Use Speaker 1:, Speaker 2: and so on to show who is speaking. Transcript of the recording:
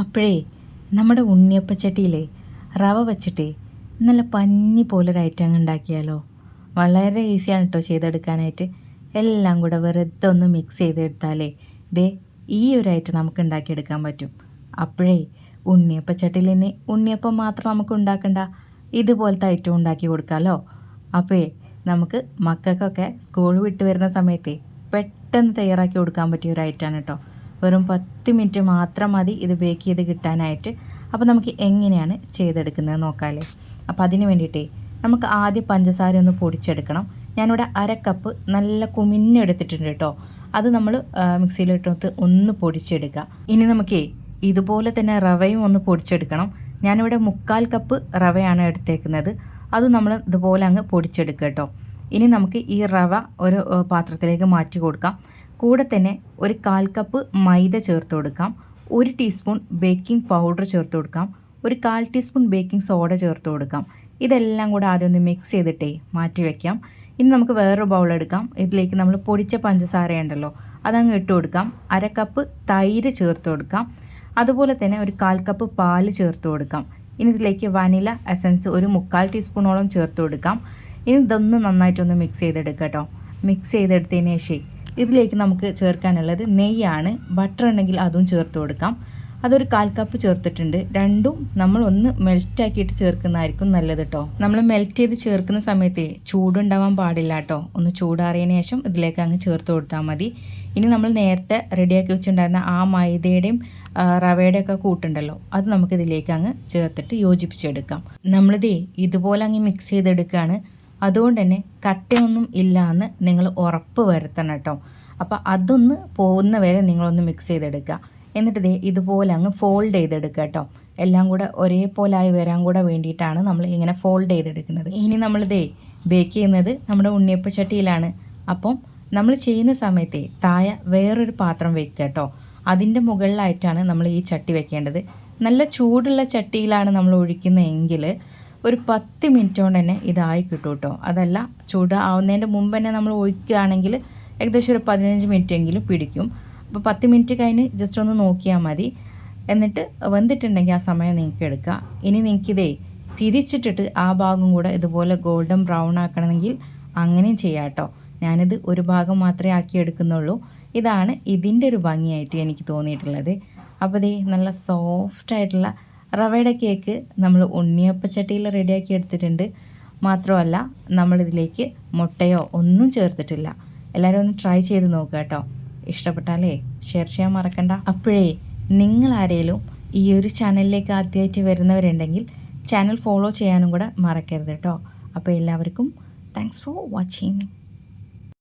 Speaker 1: അപ്പോഴേ നമ്മുടെ ഉണ്ണിയപ്പച്ചട്ടിയിലെ റവ വെച്ചിട്ട് നല്ല പഞ്ഞി പോലൊരു ഐറ്റം ഉണ്ടാക്കിയാലോ? വളരെ ഈസിയാണ് കേട്ടോ ചെയ്തെടുക്കാനായിട്ട്. എല്ലാം കൂടെ വെറുതെ ഒന്ന് മിക്സ് ചെയ്തെടുത്താലേ ദേ ഈ ഒരു ഐറ്റം നമുക്ക് ഉണ്ടാക്കിയെടുക്കാൻ പറ്റും. അപ്പോഴേ ഉണ്ണിയപ്പച്ചട്ടിയിൽ നിന്ന് ഉണ്ണിയപ്പം മാത്രം നമുക്ക് ഉണ്ടാക്കണ്ട. ഇതുപോലത്തെ ഐറ്റം ഉണ്ടാക്കി കൊടുക്കാമല്ലോ അപ്പോഴേ നമുക്ക് മക്കൾക്കൊക്കെ സ്കൂൾ വിട്ട് വരുന്ന സമയത്ത് പെട്ടെന്ന് തയ്യാറാക്കി കൊടുക്കാൻ പറ്റിയ ഒരു ഐറ്റമാണ് കേട്ടോ വെറും പത്ത് മിനിറ്റ് മാത്രം മതി ഇത് ബേക്ക് ചെയ്ത് കിട്ടാനായിട്ട്. അപ്പോൾ നമുക്ക് എങ്ങനെയാണ് ചെയ്തെടുക്കുന്നത് നോക്കാമല്ലേ അപ്പോൾ അതിന് വേണ്ടിയിട്ടേ നമുക്ക് ആദ്യം പഞ്ചസാര ഒന്ന് പൊടിച്ചെടുക്കണം. ഞാനിവിടെ അര കപ്പ് നല്ല കുമിഞ്ഞെടുത്തിട്ടുണ്ട് കേട്ടോ അത് നമ്മൾ മിക്സിയിലിട്ടിട്ട് ഒന്ന് പൊടിച്ചെടുക്കുക. ഇനി നമുക്കേ ഇതുപോലെ തന്നെ റവയും ഒന്ന് പൊടിച്ചെടുക്കണം. ഞാനിവിടെ മുക്കാൽ കപ്പ് റവയാണ് എടുത്തേക്കുന്നത്. അത് നമ്മൾ ഇതുപോലെ അങ്ങ് പൊടിച്ചെടുക്കുക കേട്ടോ ഇനി നമുക്ക് ഈ റവ ഒരു പാത്രത്തിലേക്ക് മാറ്റി കൊടുക്കാം. കൂടെ തന്നെ ഒരു കാൽ കപ്പ് മൈദ ചേർത്ത് കൊടുക്കാം. ഒരു ടീസ്പൂൺ ബേക്കിംഗ് പൗഡർ ചേർത്ത് കൊടുക്കാം. ഒരു കാൽ ടീസ്പൂൺ ബേക്കിംഗ് സോഡ ചേർത്ത് കൊടുക്കാം. ഇതെല്ലാം കൂടെ ആദ്യം ഒന്ന് മിക്സ് ചെയ്തിട്ടേ മാറ്റി വെക്കാം. ഇനി നമുക്ക് വേറൊരു ബൗൾ എടുക്കാം. ഇതിലേക്ക് നമ്മൾ പൊടിച്ച പഞ്ചസാര ഉണ്ടല്ലോ അതങ്ങ് ഇട്ട് കൊടുക്കാം. അര കപ്പ് തൈര് ചേർത്ത് കൊടുക്കാം. അതുപോലെ തന്നെ ഒരു കാൽ കപ്പ് പാൽ ചേർത്ത് കൊടുക്കാം. ഇനി ഇതിലേക്ക് വനില എസൻസ് ഒരു മുക്കാൽ ടീസ്പൂണോളം ചേർത്ത് കൊടുക്കാം. ഇനി ഇതൊന്ന് നന്നായിട്ടൊന്ന് മിക്സ് ചെയ്തെടുക്കാം കേട്ടോ. മിക്സ് ചെയ്തെടുത്തതിന് ശേഷം ഇതിലേക്ക് നമുക്ക് ചേർക്കാനുള്ളത് നെയ്യാണ്. ബട്ടർ ഉണ്ടെങ്കിൽ അതും ചേർത്ത് കൊടുക്കാം. അതൊരു കാൽ കപ്പ് ചേർത്തിട്ടുണ്ട്. രണ്ടും നമ്മൾ ഒന്ന് മെൽറ്റ് ആക്കിയിട്ട് ചേർക്കുന്നതായിരിക്കും നല്ലത് കേട്ടോ നമ്മൾ മെൽറ്റ് ചെയ്ത് ചേർക്കുന്ന സമയത്ത് ചൂടുണ്ടാവാൻ പാടില്ല കേട്ടോ ഒന്ന് ചൂടാറിയതിന് ശേഷം ഇതിലേക്ക് അങ്ങ് ചേർത്ത് കൊടുത്താൽ മതി. ഇനി നമ്മൾ നേരത്തെ റെഡിയാക്കി വെച്ചിട്ടുണ്ടായിരുന്ന ആ മൈദയുടെയും റവയുടെ ഒക്കെ കൂട്ടുണ്ടല്ലോ. അത് നമുക്ക് ഇതിലേക്ക് അങ്ങ് ചേർത്തിട്ട് യോജിപ്പിച്ചെടുക്കാം. നമ്മളിത് ഇതുപോലെ അങ്ങ് മിക്സ് ചെയ്തെടുക്കുകയാണ്. അതുകൊണ്ട് തന്നെ കട്ടയൊന്നും ഇല്ല എന്ന് നിങ്ങൾ ഉറപ്പ് വരുത്തണം കേട്ടോ. അപ്പോൾ അതൊന്ന് പോകുന്ന വരെ നിങ്ങളൊന്ന് മിക്സ് ചെയ്തെടുക്കുക എന്നിട്ട് ദേ ഇതുപോലെ അങ്ങ് ഫോൾഡ് ചെയ്തെടുക്കുക കേട്ടോ. എല്ലാം കൂടെ ഒരേപോലായി വരാൻ കൂടെ വേണ്ടിയിട്ടാണ് നമ്മൾ ഇങ്ങനെ ഫോൾഡ് ചെയ്തെടുക്കുന്നത്. ഇനി നമ്മൾ ദേ ബേക്ക് ചെയ്യുന്നത് നമ്മുടെ ഉണ്ണിയപ്പ ചട്ടിയിലാണ്. അപ്പം നമ്മൾ ചെയ്യുന്ന സമയത്തെ താഴെ വേറൊരു പാത്രം വെക്കുക കേട്ടോ. അതിന്റെ മുകളിലായിട്ടാണ് നമ്മൾ ഈ ചട്ടി വെക്കേണ്ടത്. നല്ല ചൂടുള്ള ചട്ടിയിലാണ് നമ്മൾ ഒഴിക്കുന്നതെങ്കിൽ ഒരു പത്ത് മിനിറ്റ് കൊണ്ട് തന്നെ ഇതായി കിട്ടും കേട്ടോ. അതല്ല ചൂട് ആവുന്നതിന്റെ മുമ്പ് തന്നെ നമ്മൾ ഒഴിക്കുകയാണെങ്കിൽ ഏകദേശം ഒരു പതിനഞ്ച് മിനിറ്റ് എങ്കിലും പിടിക്കും. അപ്പോൾ പത്ത് മിനിറ്റ് കഴിഞ്ഞ് ജസ്റ്റ് ഒന്ന് നോക്കിയാൽ മതി. എന്നിട്ട് വന്നിട്ടുണ്ടെങ്കിൽ ആ സമയം നിങ്ങൾക്ക് എടുക്കുക. ഇനി നിങ്ങൾക്കിതേ തിരിച്ചിട്ടിട്ട് ആ ഭാഗം കൂടെ ഇതുപോലെ ഗോൾഡൻ ബ്രൗൺ ആക്കണമെങ്കിൽ അങ്ങനെയും ചെയ്യാം കേട്ടോ. ഞാനിത് ഒരു ഭാഗം മാത്രമേ ആക്കി എടുക്കുന്നുള്ളൂ. ഇതാണ് ഇതിന്റെ ഒരു ഭംഗിയായിട്ട് എനിക്ക് തോന്നിയിട്ടുള്ളത്. അപ്പോൾ ദേ നല്ല സോഫ്റ്റ് ആയിട്ടുള്ള റവയുടെ കേക്ക് നമ്മൾ ഉണ്ണിയപ്പച്ചട്ടിയിൽ റെഡിയാക്കി എടുത്തിട്ടുണ്ട്. മാത്രമല്ല നമ്മളിതിലേക്ക് മുട്ടയോ ഒന്നും ചേർത്തിട്ടില്ല. എല്ലാവരും ഒന്ന് ട്രൈ ചെയ്ത് നോക്കുക കേട്ടോ. ഇഷ്ടപ്പെട്ടാലേ ഷെയർ ചെയ്യാൻ മറക്കണ്ട. അപ്പോഴേ നിങ്ങൾ ആരേലും ഈ ഒരു ചാനലിലേക്ക് ആദ്യമായിട്ട് വരുന്നവരുണ്ടെങ്കിൽ ചാനൽ ഫോളോ ചെയ്യാനും കൂടെ മറക്കരുത് കേട്ടോ. അപ്പോൾ എല്ലാവർക്കും താങ്ക്സ് ഫോർ വാച്ചിങ്